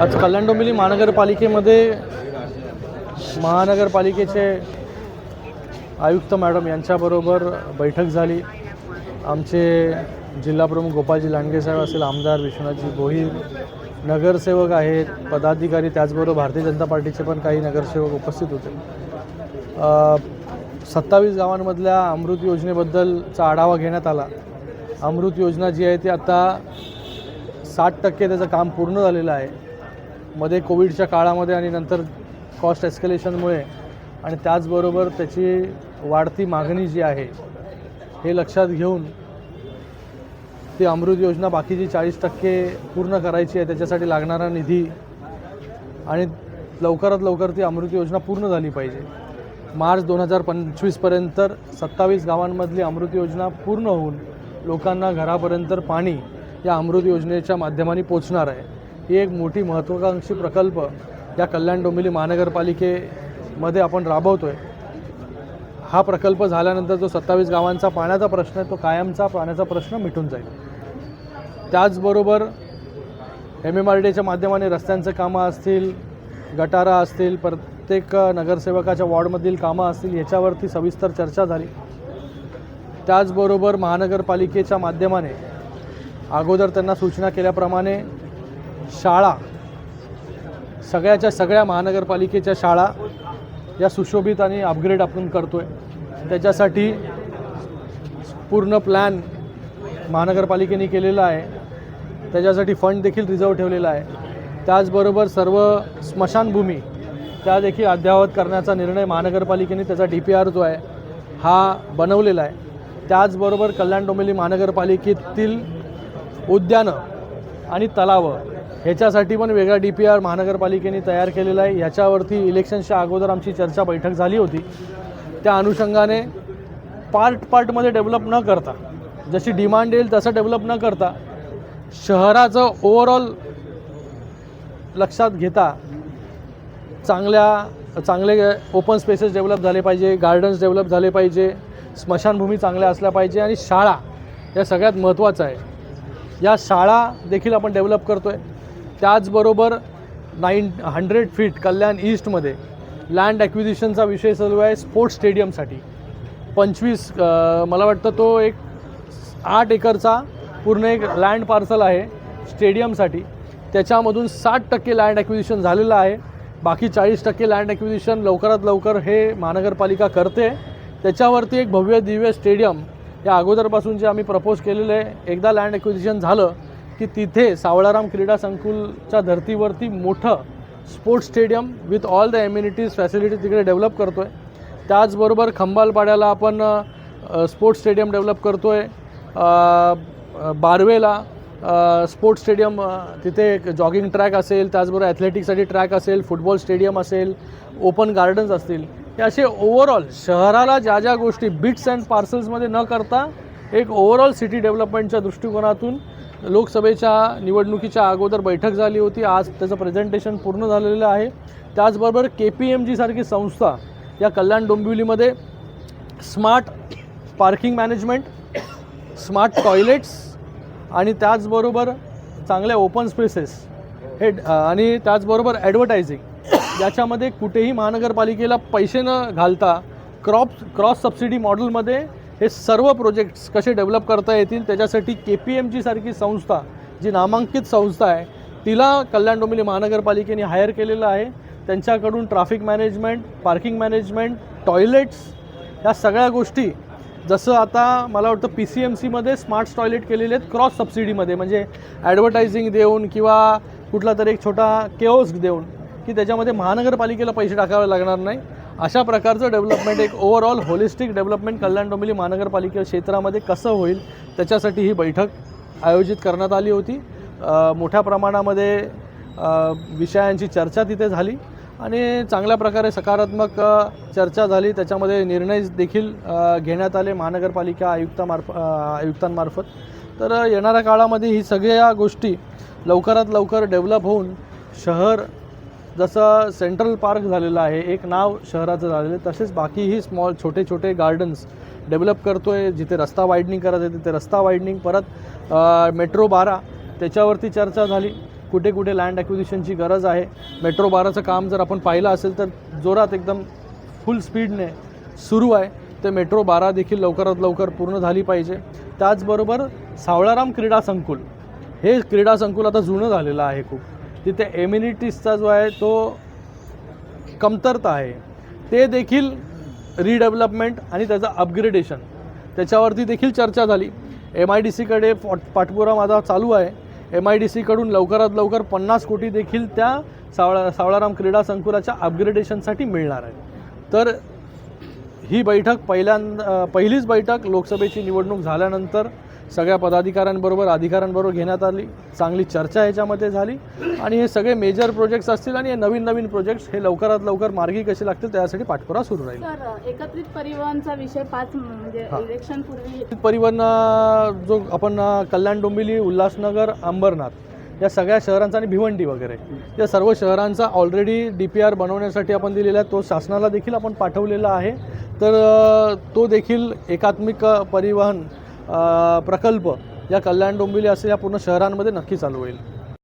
आज कल्याण डोंबिवली महानगरपालिकेमध्ये महानगरपालिकेचे आयुक्त मॅडम यांच्याबरोबर बैठक झाली. आमचे जिल्हाप्रमुख गोपालजी लांडगे साहेब असेल आमदार विश्वनाथजी भोईर नगरसेवक आहेत पदाधिकारी त्याचबरोबर भारतीय जनता पार्टीचे पण काही नगरसेवक उपस्थित होते. सत्तावीस गावांमधल्या अमृत योजनेबद्दलचा आढावा घेण्यात आला. अमृत योजना जी आहे ती आता साठ टक्के त्याचं काम पूर्ण झालेलं आहे. मध्ये कोविडच्या काळामध्ये आणि नंतर कॉस्ट एस्केलेशनमुळे आणि त्याचबरोबर त्याची वाढती मागणी जी आहे हे लक्षात घेऊन ती अमृत योजना बाकीची चाळीस टक्के पूर्ण करायची आहे त्याच्यासाठी लागणारा निधी आणि लवकरात लवकर ती अमृत योजना पूर्ण झाली पाहिजे. मार्च दोन हजार पंचवीसपर्यंत सत्तावीस गावांमधली अमृत योजना पूर्ण होऊन लोकांना घरापर्यंत पाणी या अमृत योजनेच्या माध्यमाने पोचणार आहे. ही एक मोठी महत्त्वाकांक्षी प्रकल्प या कल्याण डोंबिवली महानगरपालिकेमध्ये आपण राबवतो आहे हा प्रकल्प झाल्यानंतर जो सत्तावीस गावांचा पाण्याचा प्रश्न आहे तो कायमचा पाण्याचा प्रश्न मिटून जाईल. त्याचबरोबर एम एम आर डीच्या माध्यमाने रस्त्यांचं कामं असतील गटारा असतील प्रत्येक नगरसेवकाच्या वॉर्डमधील कामं असतील याच्यावरती सविस्तर चर्चा झाली. त्याचबरोबर महानगरपालिकेच्या माध्यमाने अगोदर त्यांना सूचना केल्याप्रमाणे शाळा सगळ्याच्या सगळ्या महानगरपालिकेच्या शाळा या सुशोभित आणि अपग्रेड आपण करतो आहे त्याच्यासाठी पूर्ण प्लॅन महानगरपालिकेने केलेला आहे. त्याच्यासाठी फंड देखील रिझर्व ठेवलेला आहे. त्याचबरोबर सर्व स्मशानभूमी त्या देखील अद्ययावत करण्याचा निर्णय महानगरपालिकेने त्याचा डी पी आर जो आहे हा बनवलेला आहे. त्याचबरोबर कल्याण डोंबिवली महानगरपालिकेतील उद्यानं आणि तलावं ह्याच्यासाठी पण वेगळा डी पी आर महानगरपालिकेने तयार केलेला आहे. ह्याच्यावरती इलेक्शनच्या अगोदर आमची चर्चा बैठक झाली होती. त्या अनुषंगाने पार्ट पार्टमध्ये डेव्हलप न करता जशी डिमांड येईल तसं डेव्हलप न करता शहराचं ओव्हरऑल लक्षात घेता चांगल्या चांगले ओपन स्पेसेस डेव्हलप झाले पाहिजे गार्डन्स डेव्हलप झाले पाहिजे स्मशानभूमी चांगल्या असल्या पाहिजे आणि शाळा या सगळ्यात महत्त्वाचं आहे. या शाळा देखील आपण डेव्हलप करतो आहे त्याचबरोबर नाईन हंड्रेड फीट कल्याण ईस्टमध्ये लँड ॲक्विजिशनचा विषय चालू आहे स्पोर्ट्स स्टेडियमसाठी पंचवीस मला वाटतं तो एक आठ एकरचा पूर्ण एक लँड पार्सल आहे स्टेडियमसाठी त्याच्यामधून साठ टक्के लँड ॲक्विजिशन झालेलं आहे. बाकी चाळीस टक्के लँड ॲक्विजिशन लवकरात लवकर हे महानगरपालिका करते. त्याच्यावरती एक भव्य दिव्य स्टेडियम या अगोदरपासून जे आम्ही प्रपोज केलेलं आहे एकदा लँड ॲक्विजिशन झालं की तिथे सावळाराम क्रीडा संकुलच्या धर्तीवरती मोठं sports stadium with all the amenities facilities तिकडे डेव्हलप करतो आहे त्याचबरोबर खंबालपाड्याला आपण स्पोर्ट्स स्टेडियम डेव्हलप करतो आहे बारवेला स्पोर्ट्स स्टेडियम तिथे एक जॉगिंग ट्रॅक असेल त्याचबरोबर ॲथलेटिकसाठी ट्रॅक असेल फुटबॉल स्टेडियम असेल ओपन गार्डन्स असतील. हे असे ओव्हरऑल शहराला ज्या ज्या गोष्टी बिट्स अँड पार्सल्समध्ये न करता एक ओव्हरऑल सिटी डेव्हलपमेंटच्या दृष्टिकोनातून लोकसभेच्या निवडणुकीच्या अगोदर बैठक झाली होती. आज त्याचं प्रेझेंटेशन पूर्ण झालेलं आहे. त्याचबरोबर के पी एम जीसारखी संस्था या Kalyan डोंबिवलीमध्ये smart parking management smart toilets आणि त्याचबरोबर चांगल्या ओपन स्पेसेस हे आणि त्याचबरोबर ॲडव्हर्टायझिंग याच्यामध्ये कुठेही महानगरपालिकेला पैसे न घालता क्रॉप क्रॉस सबसिडी मॉडेलमध्ये हे सर्व प्रोजेक्ट्स कसे डेव्हलप करता येतील त्याच्यासाठी के पी एम जीसारखी संस्था जी नामांकित संस्था आहे तिला कल्याण डोंबिवली महानगरपालिकेने हायर केलेलं आहे. त्यांच्याकडून traffic management parking management toilets या सगळ्या गोष्टी जसं आता मला वाटतं पी सी एम सीमध्ये स्मार्ट टॉयलेट केलेले आहेत क्रॉस सबसिडीमध्ये म्हणजे ॲडव्हर्टायझिंग देऊन किंवा कुठला तरी एक छोटा केओस्क देऊन की त्याच्यामध्ये महानगरपालिकेला पैसे टाकावे लागणार नाही. अशा प्रकारचं डेव्हलपमेंट एक overall holistic development Kalyan Dombivli महानगरपालिका क्षेत्रामध्ये कसं होईल त्याच्यासाठी ही बैठक आयोजित करण्यात आली होती. मोठ्या प्रमाणामध्ये विषयांची चर्चा तिथे झाली आणि चांगल्या प्रकारे सकारात्मक चर्चा झाली. त्याच्यामध्ये निर्णय देखील घेण्यात आले महानगरपालिका आयुक्तामार्फ आयुक्तांमार्फत. तर येणाऱ्या काळामध्ये ही सगळ्या गोष्टी लवकरात लवकर डेव्हलप होऊन शहर जसं सेंट्रल पार्क झालेलं आहे एक नाव शहराचं झालेलं आहे तसेच बाकीही स्मॉल छोटे छोटे गार्डन्स डेव्हलप करतो आहे जिथे रस्ता वाईडनिंग करत आहे तिथे रस्ता वाईडनिंग परत मेट्रो बारा त्याच्यावरती चर्चा झाली. कुठे कुठे लँड ॲक्विजिशनची गरज आहे. मेट्रो बाराचं काम जर आपण पाहिलं असेल तर जोरात एकदम फुल स्पीडने सुरू आहे. ते मेट्रो बारा देखील लवकरात लवकर पूर्ण झाली पाहिजे. त्याचबरोबर सावळाराम क्रीडा संकुल हे क्रीडा संकुल आता जुनं झालेलं आहे खूप. तिथे एम्युनिटीजचा जो आहे तो कमतरता आहे. ते देखील रिडेव्हलपमेंट आणि त्याचं अपग्रेडेशन त्याच्यावरती देखील चर्चा झाली. एम आय डी सीकडे पाठपुरा माझा चालू आहे. एम आय डी सीकडून लवकरात लवकर पन्नास कोटी देखील त्या सावळा सावळाराम क्रीडा संकुलाच्या अपग्रेडेशनसाठी मिळणार आहे तर ही बैठक पहिल्यांदा पहिलीच बैठक लोकसभेची निवडणूक झाल्यानंतर सगळ्या पदाधिकाऱ्यांबरोबर अधिकाऱ्यांबरोबर घेण्यात आली. चांगली चर्चा याच्यामध्ये झाली. आणि हे सगळे मेजर प्रोजेक्ट्स असतील आणि हे नवीन नवीन प्रोजेक्ट्स हे लवकरात लवकर मार्गी कसे लागतील त्यासाठी पाठपुरा सुरू राहील. तर एकत्रित परिवहनचा विषय पाच म्हणजे. इलेक्शन पूर्वी परिवहन जो आपण कल्याण डोंबिवली उल्हासनगर अंबरनाथ या सगळ्या शहरांचा आणि भिवंडी वगैरे या सर्व शहरांचा ऑलरेडी डी पी आर बनवण्यासाठी आपण दिलेला आहे. तो शासनाला देखील आपण पाठवलेला आहे. तर तो देखील एकात्मिक परिवहन प्रकल्प या कल्याण डोंबिवली असे या पूर्ण शहरांमध्ये नक्की चालू होईल.